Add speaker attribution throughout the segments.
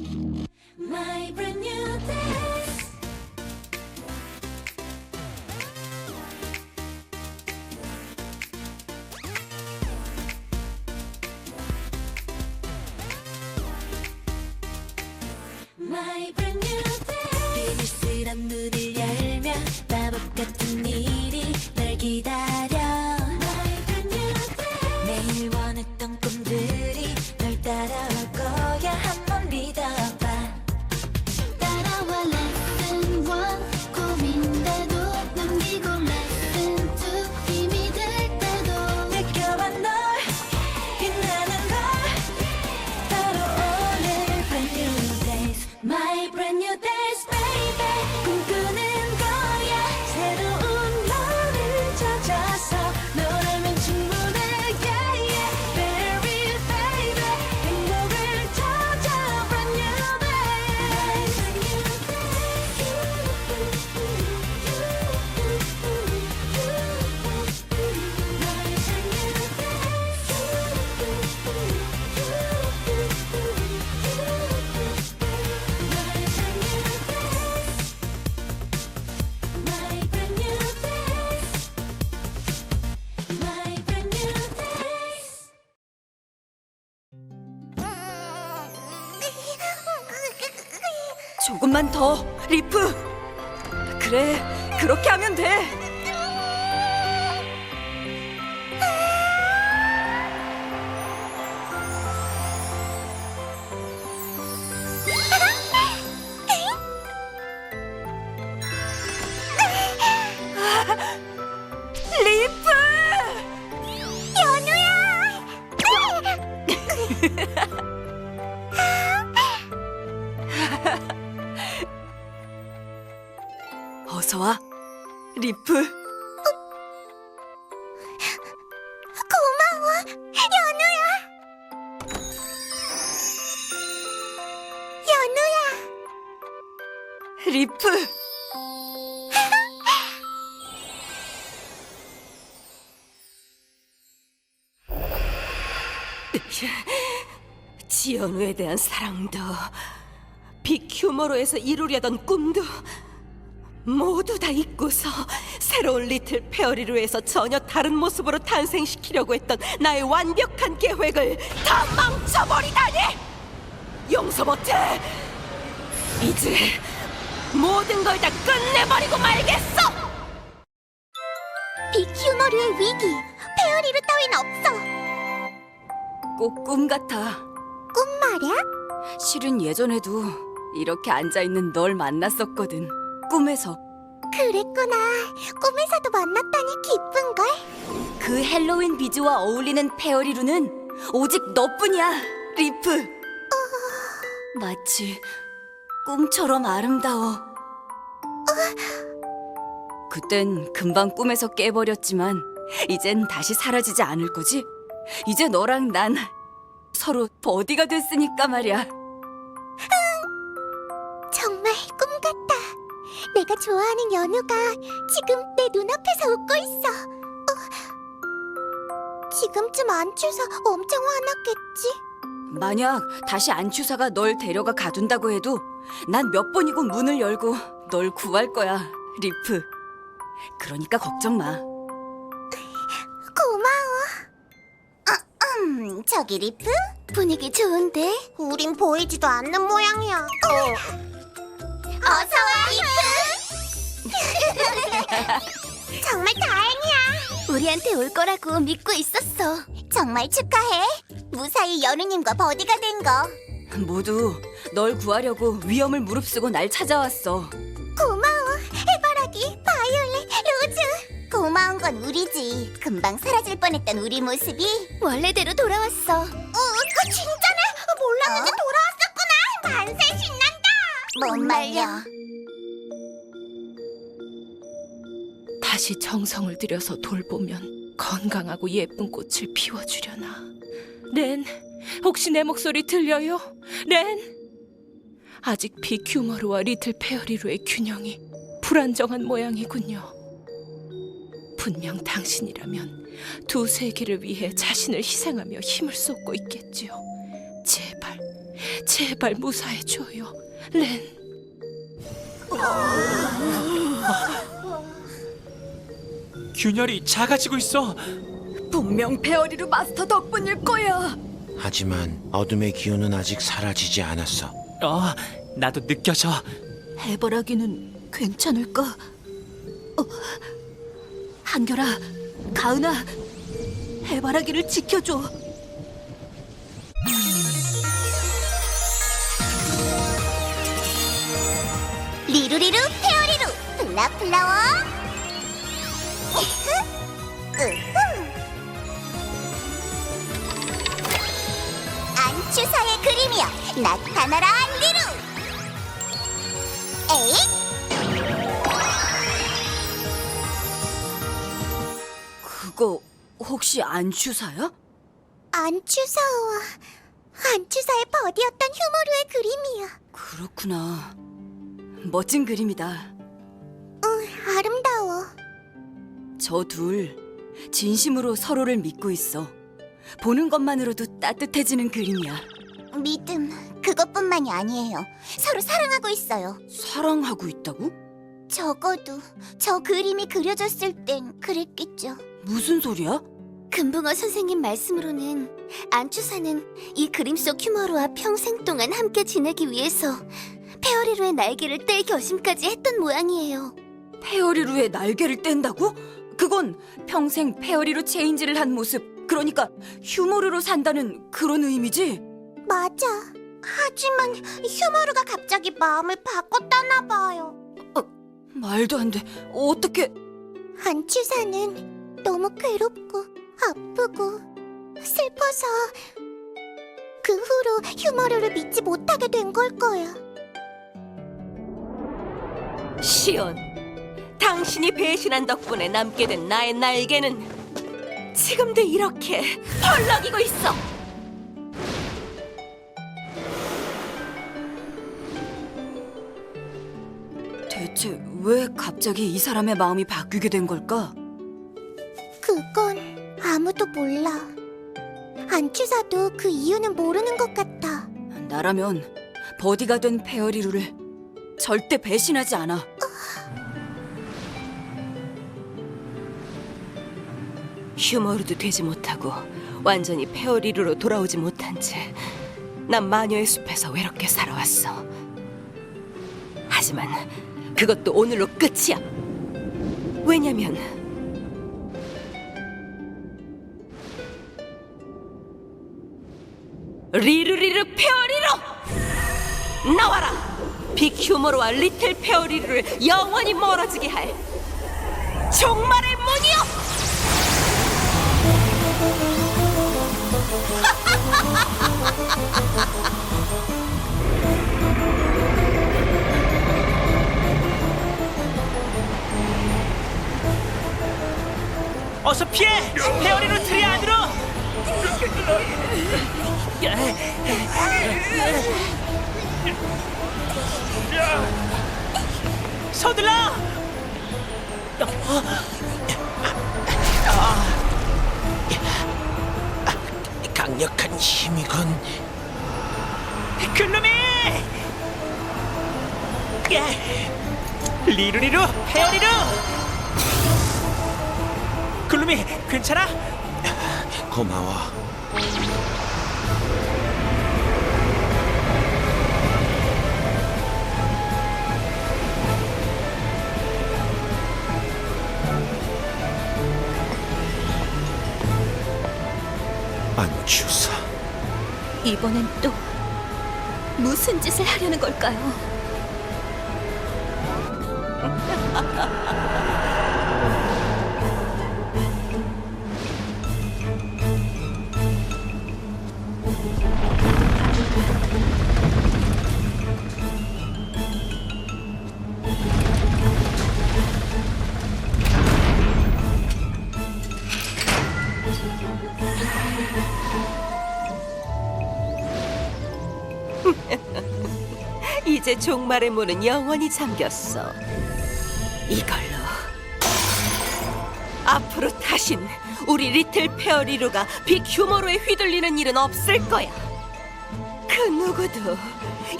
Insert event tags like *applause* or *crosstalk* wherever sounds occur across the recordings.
Speaker 1: thank you
Speaker 2: 조금만 더, 리프. 그래, 그렇게 하면 돼. 리프.
Speaker 3: 고마워 연우야 연우야
Speaker 2: 리프. 지연우에 대한 사랑도 빅 휴머로에서 이루려던 꿈도 모두 다 잊고서 새로운 리틀 페어리루에서 전혀 다른 모습으로 탄생시키려고 했던 나의 완벽한 계획을 다 망쳐버리다니! 용서 못해! 이제 모든 걸 다 끝내버리고 말겠어!
Speaker 3: 빅휴머류의 위기 페어리루 따윈 없어
Speaker 2: 꼭 꿈 같아.
Speaker 3: 꿈 말이야?
Speaker 2: 실은 예전에도 이렇게 앉아있는 널 만났었거든. 꿈에서.
Speaker 3: 그랬구나 꿈에서도 만났다니 기쁜걸
Speaker 2: 그 헬로윈 비즈와 어울리는 페어리루는 오직 너뿐이야, 리프. 마치 꿈처럼 아름다워. 그땐 금방 꿈에서 깨버렸지만 이젠 다시 사라지지 않을 거지? 이제 너랑 난 서로 버디가 됐으니까 말이야.
Speaker 3: 정말 꿈 같다 내가 좋아하는 연우가 지금 내 눈앞에서 웃고 있어 어, 지금쯤 안 추서 엄청 화났겠지
Speaker 2: 만약 다시 안추사가 널 데려가 가둔다고 해도 난 몇 번이고 문을 열고 널 구할 거야, 리프. 그러니까 걱정 마.
Speaker 3: 고마워. 음, 저기 리프? 분위기 좋은데? 우린 보이지도 않는 모양이야. 어서 와, 리프. *laughs* 정말 다행이야. 우리한테 올 거라고 믿고 있었어. 정말 축하해. 무사히 연우님과 버디가 된 거.
Speaker 2: 모두 널 구하려고 위험을 무릅쓰고 날 찾아왔어.
Speaker 3: 고마워. 해바라기, 바이올렛, 로즈. 고마운 건 우리지. 금방 사라질 뻔했던 우리 모습이 원래대로 돌아왔어. 어, 그 진짜네. 몰랐는데 돌아왔었구나. 만세 신난다. 못 말려.
Speaker 4: 다시 정성을 들여서 돌보면 건강하고 예쁜 꽃을 피워주려나. 렌, 혹시 내 목소리 들려요? 렌? 아직 비큐머루와 리틀 페어리루의 균형이 불안정한 모양이군요. 분명 당신이라면 두 세계를 위해 자신을 희생하며 힘을 쏟고 있겠지요. 제발
Speaker 5: 제발 무사해줘요. 렌.
Speaker 6: 균열이 작아지고 있어.
Speaker 2: 분명 페어리루 마스터 덕분일 거야.
Speaker 7: 하지만 어둠의 기운은 아직 사라지지 않았어.
Speaker 6: 어, 나도 느껴져.
Speaker 2: 해바라기는 괜찮을까? 어, 한결아, 가은아, 해바라기를 지켜줘.
Speaker 8: 리루리루 페어리루 플라플라워. 안추사의 그림이여 나타나라 리루 에잇
Speaker 2: 그거 혹시 안추사야?
Speaker 8: 안추사와 안추사의 버디였던 휴머루의 그림이야
Speaker 2: 그렇구나. 멋진 그림이다. 저 둘 진심으로 서로를 믿고 있어. 보는 것만으로도 따뜻해지는 그림이야.
Speaker 8: 믿음 그것뿐만이 아니에요 서로 사랑하고 있어요
Speaker 2: 사랑하고 있다고?
Speaker 8: 적어도 저 그림이 그려졌을 땐 그랬겠죠.
Speaker 2: 무슨 소리야?
Speaker 8: 금붕어 선생님 말씀으로는 안추사는 이 그림 속 휴머루와 평생 동안 함께 지내기 위해서 페어리루의 날개를 뗄 결심까지 했던 모양이에요.
Speaker 2: 페어리루의 날개를 뗀다고? 그건 평생 페어리루 체인지를 한 모습. 그러니까 휴머루로 산다는 그런 의미지?
Speaker 8: 맞아. 하지만 휴머루가 갑자기 마음을 바꿨다나 봐요.
Speaker 2: 말도 안 돼. 어떻게?
Speaker 8: 안추사는 너무 괴롭고 아프고 슬퍼서 그 후로 휴머루를 믿지 못하게 된 걸 거야.
Speaker 5: 시온, 당신이 배신한 덕분에 남게 된 나의 날개는 지금도 이렇게 펄럭이고 있어.
Speaker 2: 대체 왜 갑자기 이 사람의 마음이 바뀌게 된 걸까?
Speaker 8: 그건 아무도 몰라. 안추사도 그 이유는 모르는 것 같아.
Speaker 2: 나라면 버디가 된 페어리루를 절대 배신하지 않아.
Speaker 5: 휴머루도 되지 못하고 완전히 페어리루로 돌아오지 못한 채 난 마녀의 숲에서 외롭게 살아왔어. 하지만 그것도 오늘로 끝이야. 왜냐면 리루리루 페어리루 나와라. 빅 휴머루와 리틀 페어리루를 영원히 멀어지게 할 종말의 문이
Speaker 6: 어서 피해! 페어리루 트리 안으로! 서둘러!
Speaker 7: 강력한 힘이군.
Speaker 6: 글루미! 예! 리루리루 페어리루! 글루미 괜찮아?
Speaker 7: 고마워. 안추사.
Speaker 8: 이번엔 또 무슨 짓을 하려는 걸까요? *laughs*
Speaker 5: 이제 종말의 문은 영원히 잠겼어. 이걸로 앞으로 다신 우리 리틀 페어리루가 빅 휴머로에 휘둘리는 일은 없을 거야. 그 누구도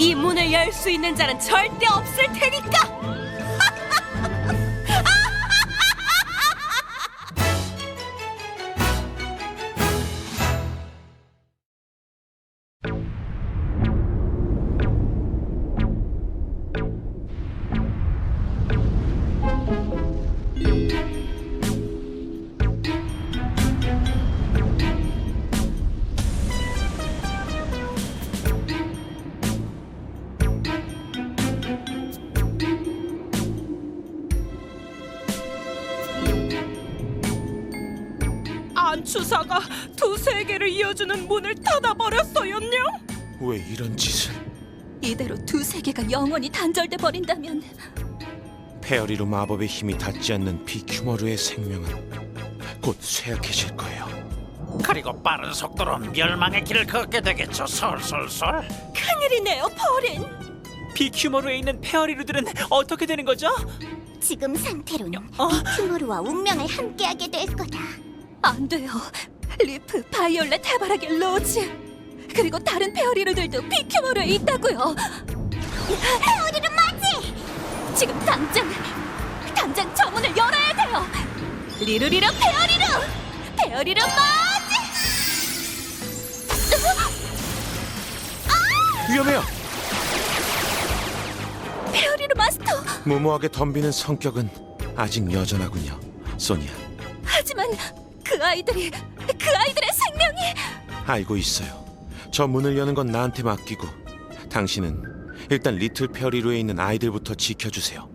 Speaker 5: 이 문을 열 수 있는 자는 절대 없을 테니까. 안추사가 두세 개를 이어주는 문을 닫아버렸어요냥.
Speaker 7: 왜 이런 짓을?
Speaker 2: 이대로 두세 개가 영원히 단절돼 버린다면
Speaker 7: 페어리로 마법의 힘이 닿지 않는 비큐머루의 생명은 곧 쇠약해질 거예요.
Speaker 6: 그리고 빠른 속도로 멸망의 길을 걷게 되겠죠. 솔솔솔.
Speaker 5: 큰일이네요, 버린.
Speaker 6: 비큐머루에 있는 페어리루들은 어떻게 되는 거죠?
Speaker 8: 지금 상태로는
Speaker 6: 어?
Speaker 8: 비큐모루와 운명을 함께하게 될 거다.
Speaker 2: 안 돼요. 리프, 바이올렛, 해바라기, 로즈 그리고 다른 페어리루들도 비큐머루에 있다고요.
Speaker 8: 페어리루 맞지?
Speaker 2: 지금 당장 당장 저 문을 열어야 돼요. 리루리루 페어리루 페어리루 마지.
Speaker 7: 위험해요.
Speaker 2: 페어리루 마스터.
Speaker 7: 무모하게 덤비는 성격은 아직 여전하군요. 소니아,
Speaker 2: 하지만 그 아이들이 그 아이들의 생명이
Speaker 7: 알고 있어요. 저 문을 여는 건 나한테 맡기고 당신은 일단 리틀 페어리루에 있는 아이들부터 지켜주세요.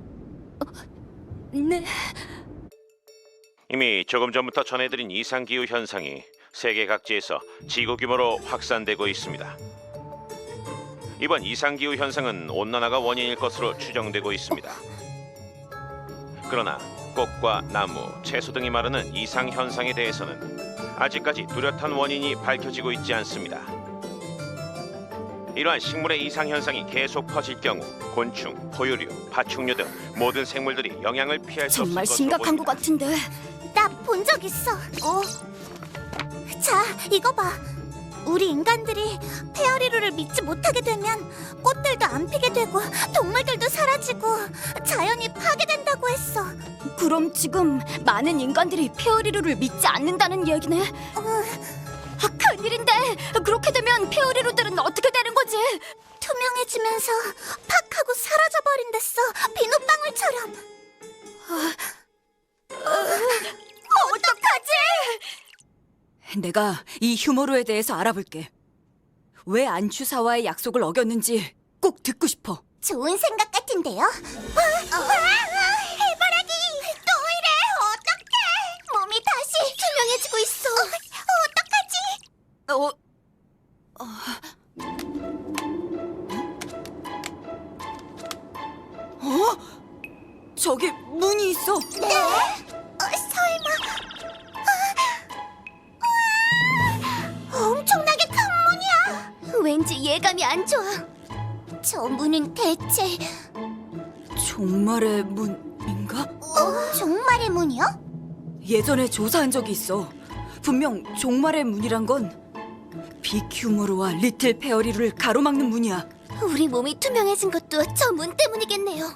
Speaker 2: 네.
Speaker 7: 이미 조금 전부터 전해드린 이상 기후 현상이 세계 각지에서 지구 규모로 확산되고 있습니다. 이번 이상 기후 현상은 온난화가 원인일 것으로 추정되고 있습니다. 그러나 꽃과 나무, 채소 등이 마르는 이상 현상에 대해서는 아직까지 뚜렷한 원인이 밝혀지고 있지 않습니다. 이러한 식물의 이상 현상이 계속 퍼질 경우 곤충, 포유류, 파충류 등 모든 생물들이 영향을 피할 수 없을
Speaker 2: 정말
Speaker 7: 것으로
Speaker 2: 심각한
Speaker 7: 보입니다.
Speaker 2: 것 같은데.
Speaker 8: 나 본 적 있어. 어. 자, 이거 봐. 우리 인간들이 페어리루를 믿지 못하게 되면 꽃들도 안 피게 되고 동물들도 사라지고 자연이 파괴된다고 했어.
Speaker 2: 그럼 지금 많은 인간들이 페어리루를 믿지 않는다는 얘기네. 아, 큰일인데 그렇게 되면 페어리루들은 어떻게 되는 거지?
Speaker 8: 투명해지면서 팍 하고 사라져 버린댔어. 비눗방울처럼.
Speaker 2: 어떡하지? 내가 이 휴머루에 대해서 알아볼게. 왜 안추사와의 약속을 어겼는지 꼭 듣고 싶어.
Speaker 8: 좋은 생각 같은데요? 와, 와,
Speaker 2: 전에 조사한 적이 있어. 분명 종말의 문이란 건 비큐모르와 리틀 페어리를 가로막는 문이야.
Speaker 8: 우리 몸이 투명해진 것도 저 문 때문이겠네요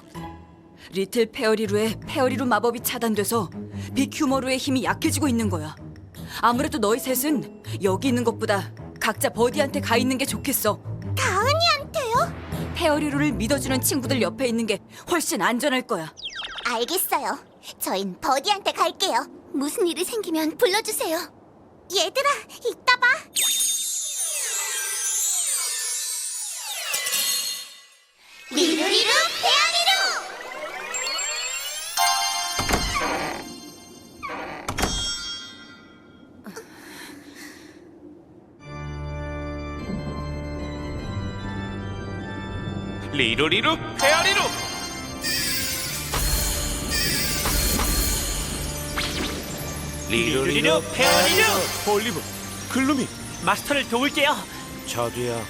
Speaker 2: 리틀 페어리루의 페어리루 마법이 차단돼서 비큐모르의 힘이 약해지고 있는 거야. 아무래도 너희 셋은 여기 있는 것보다 각자 버디한테 가 있는 게 좋겠어.
Speaker 8: 다은이한테요?
Speaker 2: 페어리루를 믿어주는 친구들 옆에 있는 게 훨씬 안전할 거야.
Speaker 8: 알겠어요. 저흰 버디한테 갈게요. 무슨 일이 생기면 불러주세요. 얘들아, 이따 봐. 리루리루 페어리루!
Speaker 7: 리루리루 페어리루
Speaker 6: 리루리루 페어리루.
Speaker 7: 올리브 글루미
Speaker 6: 마스터를 도울게요.
Speaker 7: 저도요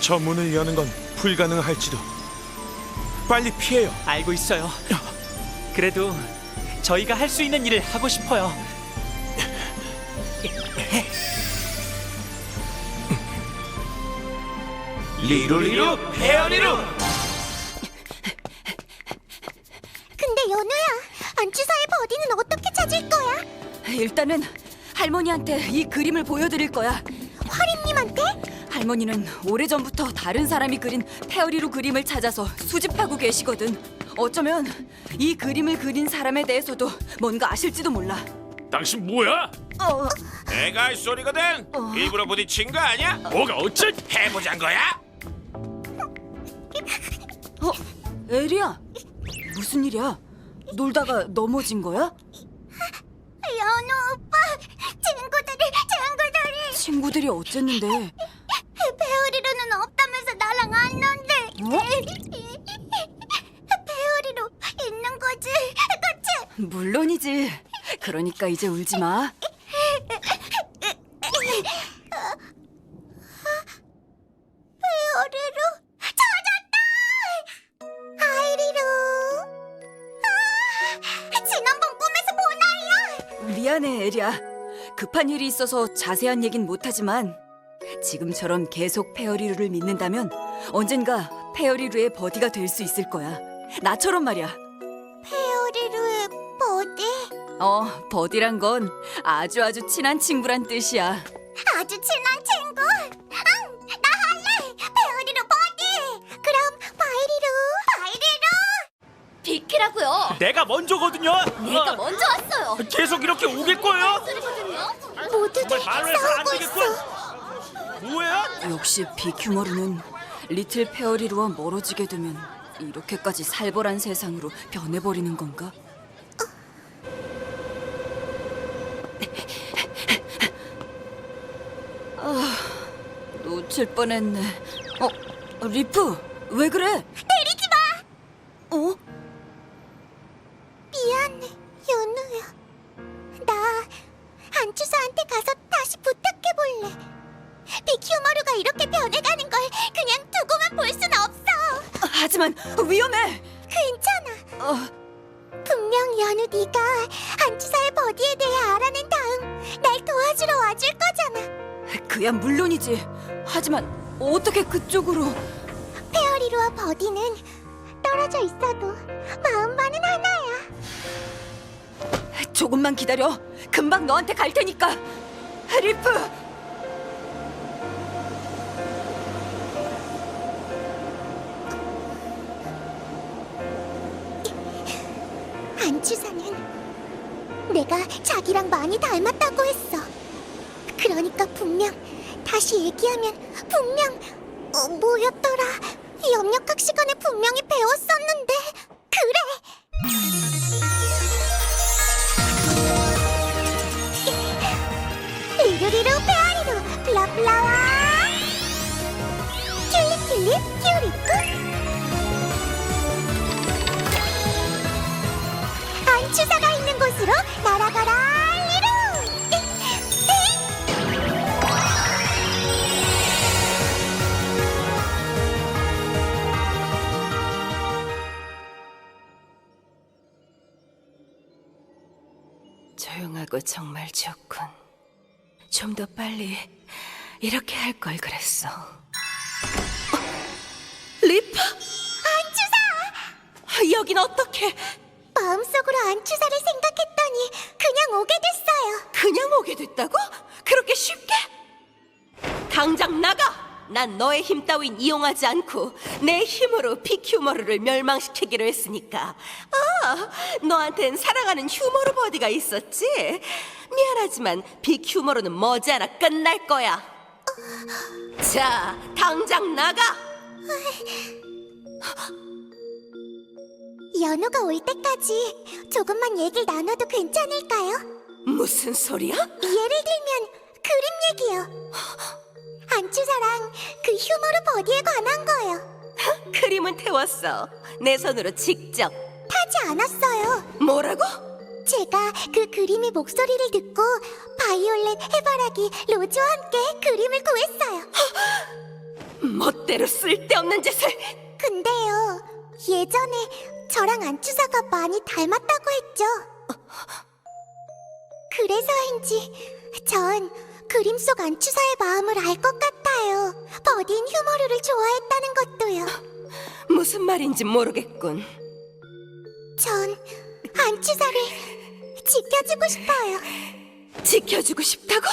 Speaker 7: 저 문을 여는 건 불가능할지도 빨리 피해요
Speaker 6: 알고 있어요. 그래도 저희가 할 수 있는 일을 하고 싶어요.
Speaker 9: 리루리루 페어리루
Speaker 2: 일단은 할머니한테 이 그림을 보여드릴 거야.
Speaker 3: 화림님한테?
Speaker 2: 할머니는 오래전부터 다른 사람이 그린 페어리루 그림을 찾아서 수집하고 계시거든. 어쩌면 이 그림을 그린 사람에 대해서도 뭔가 아실지도 몰라.
Speaker 9: 당신 뭐야?
Speaker 2: 어,
Speaker 7: 내가 할 소리거든. 일부러 부딪힌 거 아니야?
Speaker 9: 뭐가 어째?
Speaker 7: 해보잔 거야?
Speaker 2: 어, 에리야, 무슨 일이야? 놀다가 넘어진 거야?
Speaker 3: 연우 오빠, 친구들이, 친구들이
Speaker 2: 친구들이 어쨌는데?
Speaker 3: 페어리루는 없다면서 나랑 왔는데 페어리루 있는 거지, 그치?
Speaker 2: 물론이지. 그러니까 이제 울지 마. *laughs* 미안해, 에리야. 급한 일이 있어서 자세한 얘긴 못하지만 지금처럼 계속 페어리루를 믿는다면 언젠가 페어리루의 버디가 될 수 있을 거야. 나처럼 말이야.
Speaker 3: 페어리루의 버디?
Speaker 2: 어, 버디란 건 아주 아주 친한 친구란 뜻이야.
Speaker 3: 아주 친한 친구. 응, 나 할래. 페어리루 버디. 그럼 바이리루. 바이리루. 비키라고요.
Speaker 9: 내가 먼저거든요.
Speaker 3: 내가 먼저 왔어요.
Speaker 9: 계속 이렇게 우길 거예요?
Speaker 3: 모두들
Speaker 9: 말로 해서 안
Speaker 3: 싸우고
Speaker 9: 되겠군.
Speaker 3: 있어.
Speaker 9: 뭐야?
Speaker 2: 역시 비큐머루는 리틀 페어리루와 멀어지게 되면 이렇게까지 살벌한 세상으로 변해버리는 건가? 아, 놓칠 뻔했네. 어, 리프, 왜 그래?
Speaker 3: 때리지 마.
Speaker 2: 어? 그야 물론이지. 하지만 어떻게 그쪽으로?
Speaker 3: 페어리루와 버디는 떨어져 있어도 마음만은 하나야.
Speaker 2: 조금만 기다려. 금방 너한테 갈 테니까. 리프.
Speaker 3: 안주사는 내가 자기랑 많이 닮았다고 했어. 그러니까 분명 다시 얘기하면 분명 어, 뭐였더라? 염력학 시간에 분명히 배웠었는데 그래. 리루리루 페아리루 블라블라와 튤립 튤립 튤립 안추사가 있는 곳으로 날
Speaker 5: 조용하고 정말 좋군. 좀 더 빨리 이렇게 할 걸 그랬어.
Speaker 2: 리프.
Speaker 3: 안추사
Speaker 2: 여긴 어떻게?
Speaker 3: 마음속으로 안추사를 생각했더니 그냥 오게 됐어요
Speaker 5: 그냥 오게 됐다고? 그렇게 쉽게? 당장 나가! 난 너의 힘 따윈 이용하지 않고 내 힘으로 비큐머루를 멸망시키기로 했으니까. 아, 너한텐 사랑하는 휴머루 버디가 있었지? 미안하지만 비큐머루는 머지않아 끝날 거야. 자, 당장 나가!
Speaker 3: 연우가 올 때까지 조금만 얘기를 나눠도 괜찮을까요?
Speaker 5: 무슨 소리야?
Speaker 3: 예를 들면 그림 얘기요 안추사랑 그 휴머루 버디에 관한 거요
Speaker 5: 그림은 태웠어. 내 손으로 직접.
Speaker 3: 타지 않았어요
Speaker 5: 뭐라고?
Speaker 3: 제가 그 그림의 목소리를 듣고 바이올렛, 해바라기, 로즈와 함께 그림을 구했어요
Speaker 5: 멋대로 쓸데없는 짓을.
Speaker 3: 근데요 예전에 저랑 안추사가 많이 닮았다고 했죠 그래서인지 전 그림 속 안추사의 마음을 알 것 같아요 버디인 휴머루를 좋아해
Speaker 8: 것도요. *laughs*
Speaker 5: 무슨 말인지 모르겠군.
Speaker 8: 전 안치사를 지켜주고 싶어요.
Speaker 5: 지켜주고 싶다고?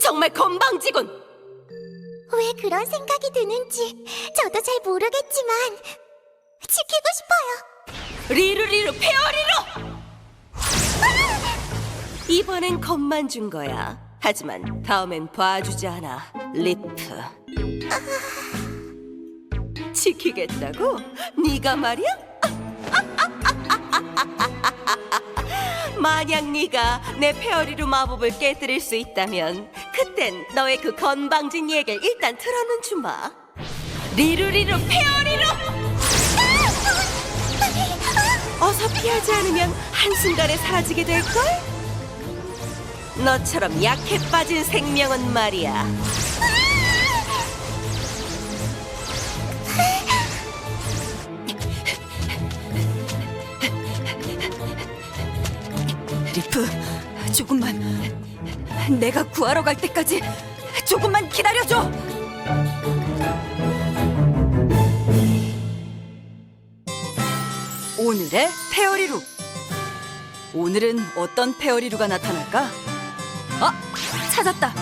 Speaker 5: 정말 건방지군.
Speaker 8: 왜 그런 생각이 드는지 저도 잘 모르겠지만 지키고 싶어요.
Speaker 5: 리루리루 페어리루! *laughs* 이번엔 겁만 준 거야. 하지만 다음엔 봐주지 않아, 리프. 지키겠다고? 네가 말이야? *laughs* 만약 네가 내 페어리루 마법을 깨뜨릴 수 있다면 그땐 너의 그 건방진 얘기를 일단 틀어는 주마. 리루리루 페어리루! *laughs* 어서 피하지 않으면 한순간에 사라지게 될걸? 너처럼 약해 빠진 생명은 말이야.
Speaker 2: 리프, 조금만. 내가 구하러 갈 때까지 조금만 기다려줘. 오늘의 페어리루. 오늘은 어떤 페어리루가 나타날까? 아, 찾았다.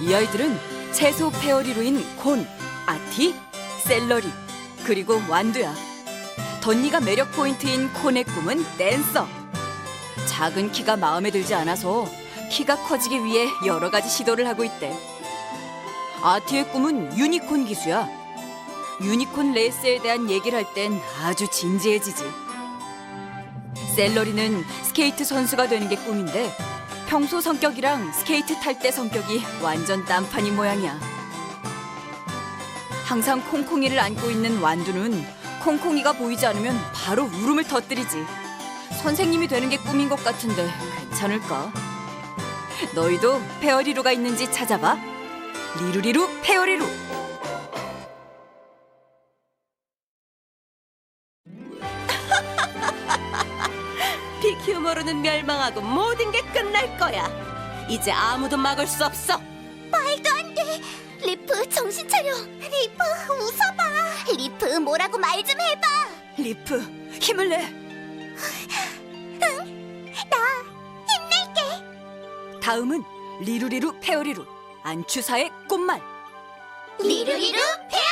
Speaker 2: 이 아이들은 채소 페어리루인 콘, 아티, 샐러리, 그리고 완두야. 던니가 매력 포인트인 콘의 꿈은 댄서. 작은 키가 마음에 들지 않아서 키가 커지기 위해 여러 가지 시도를 하고 있대. 아티의 꿈은 유니콘 기수야. 유니콘 레이스에 대한 얘기를 할 땐 아주 진지해지지. 셀러리는 스케이트 선수가 되는 게 꿈인데 평소 성격이랑 스케이트 탈 때 성격이 완전 딴판인 모양이야. 항상 콩콩이를 안고 있는 완두는 콩콩이가 보이지 않으면 바로 울음을 터뜨리지. 선생님이 되는 게 꿈인 것 같은데 괜찮을까? 너희도 페어리루가 있는지 찾아봐. 리루리루 페어리루.
Speaker 5: 빅휴머로는 멸망하고 모든 게 끝날 거야. 이제 아무도 막을 수 없어.
Speaker 8: 말도 안 돼. 리프 정신 차려. 리프 웃어봐. 리프 뭐라고 말 좀 해봐.
Speaker 2: 리프 힘을 내.
Speaker 8: 나 힘낼게.
Speaker 2: 다음은 리루리루 페어리루 안추사의 꽃말.
Speaker 8: 리루리루 페어